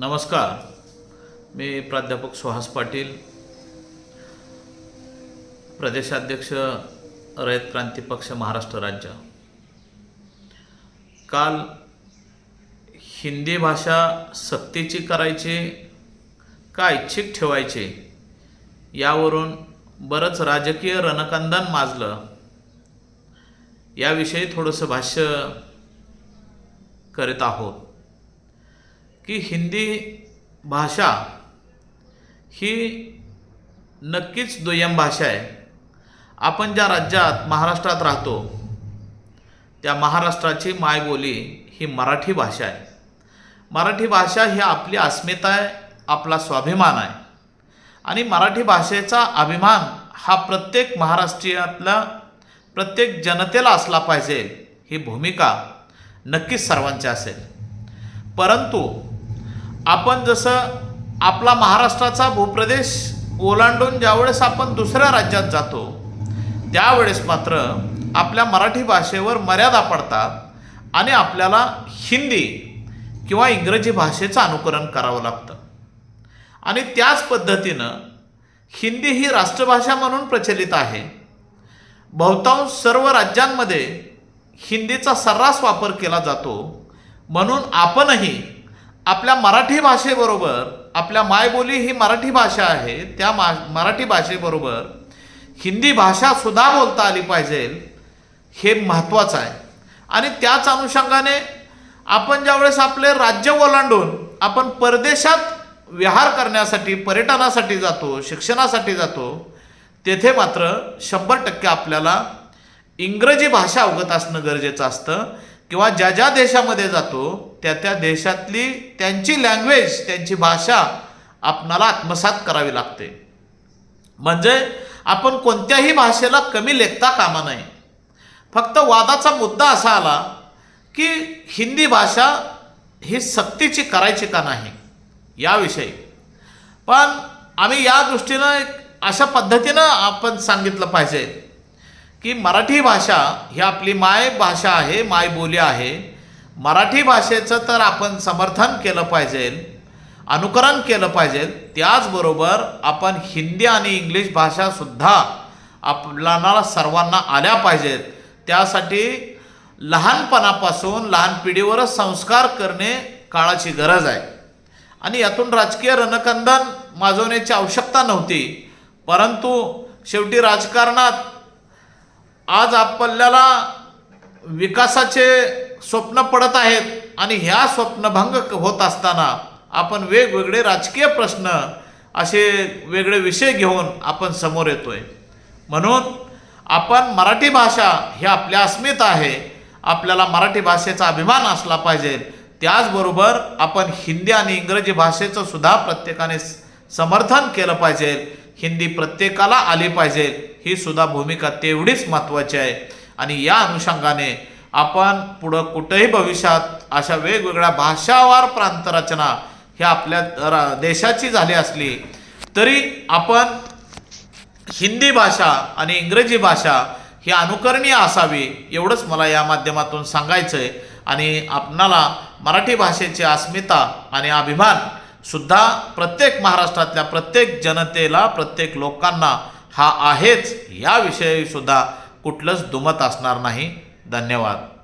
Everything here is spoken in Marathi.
नमस्कार. मी प्राध्यापक सुहास पाटील प्रदेशाध्यक्ष रयत क्रांती पक्ष महाराष्ट्र राज्य. काल हिंदी भाषा सक्तीची करायची का इच्छिक ठेवायची यावरून बरंच राजकीय रणकंदन माजलं. याविषयी थोडंसं भाष्य करीत आहोत. की हिंदी भाषा ही नक्कीच दुय्यम भाषा आहे. आपण ज्या राज्यात महाराष्ट्रात राहतो त्या महाराष्ट्राची मायबोली ही मराठी भाषा आहे. मराठी भाषा ही आपली अस्मिता आहे आपला स्वाभिमान आहे. आणि मराठी भाषेचा अभिमान हा प्रत्येक महाराष्ट्रीयातल्या प्रत्येक जनतेला असला पाहिजे ही भूमिका नक्कीच सर्वांची असेल. परंतु आपण जसं आपला महाराष्ट्राचा भूप्रदेश ओलांडून ज्यावेळेस आपण दुसऱ्या राज्यात जातो त्यावेळेस मात्र आपल्या मराठी भाषेवर मर्यादा पडतात आणि आपल्याला हिंदी किंवा इंग्रजी भाषेचं अनुकरण करावं लागतं. आणि त्याच पद्धतीनं हिंदी ही राष्ट्रभाषा म्हणून प्रचलित आहे. बहुतांश सर्व राज्यांमध्ये हिंदीचा सर्रास वापर केला जातो. म्हणून आपणही आपल्या मराठी भाषेबरोबर आपल्या मायबोली ही मराठी भाषा आहे त्या मा मराठी भाषेबरोबर हिंदी भाषासुद्धा बोलता आली पाहिजे हे महत्त्वाचं आहे. आणि त्याच अनुषंगाने आपण ज्यावेळेस आपले राज्य ओलांडून आपण परदेशात विहार करण्यासाठी पर्यटनासाठी जातो शिक्षणासाठी जातो तेथे मात्र शंभर टक्के आपल्याला इंग्रजी भाषा अवगत असणं गरजेचं असतं. किंवा ज्या ज्या देशामध्ये जातो त्या त्या देशातली त्यांची लँग्वेज त्यांची भाषा आपणाला आत्मसात करावी लागते. म्हणजे आपण कोणत्याही भाषेला कमी लेखता कामा नये. फक्त वादाचा मुद्दा असा आला की हिंदी भाषा ही सक्तीची करायची का नाही याविषयी. पण आम्ही या दृष्टीनं एक अशा पद्धतीनं आपण सांगितलं पाहिजे. की मराठी भाषा ही आपली माय भाषा आहे मायबोली आहे. मराठी भाषेचं तर आपण समर्थन केलं पाहिजे अनुकरण केलं पाहिजे. त्याचबरोबर आपण हिंदी आणि इंग्लिश भाषासुद्धा आपल्याला सर्वांना आल्या पाहिजेत. त्यासाठी लहानपणापासून लहान पिढीवरच संस्कार करणे काळाची गरज आहे. आणि यातून राजकीय रणकंदन माजवण्याची आवश्यकता नव्हती. परंतु शेवटी राजकारणात आज आपल्याला विकासाचे स्वप्न पडत आहेत आणि ह्या स्वप्नभंग होत असताना आपण वेगवेगळे राजकीय प्रश्न असे वेगळे विषय घेऊन आपण समोर येतो आहे म्हणून आपण मराठी भाषा ही आपल्या अस्मिता आहे. आपल्याला मराठी भाषेचा अभिमान असला पाहिजे. त्याचबरोबर आपण हिंदी आणि इंग्रजी भाषेचं सुद्धा प्रत्येकाने समर्थन केलं पाहिजे. हिंदी प्रत्येकाला आली पाहिजे ही सुद्धा भूमिका तेवढीच महत्त्वाची आहे. आणि या अनुषंगाने आपण पुढं कुठंही भविष्यात अशा वेगवेगळ्या भाषावार प्रांतरचना ह्या आपल्या रा- देशाची झाली असली तरी आपण हिंदी भाषा आणि इंग्रजी भाषा ही अनुकरणीय असावी एवढंच मला या माध्यमातून सांगायचं आहे आणि आपणाला मराठी भाषेची अस्मिता आणि अभिमान सुद्धा प्रत्येक महाराष्ट्रातल्या प्रत्येक जनतेला प्रत्येक लोकांना हा आहेच. याविषयी सुद्धा कुठलंच दुमत असणार नाही. धन्यवाद.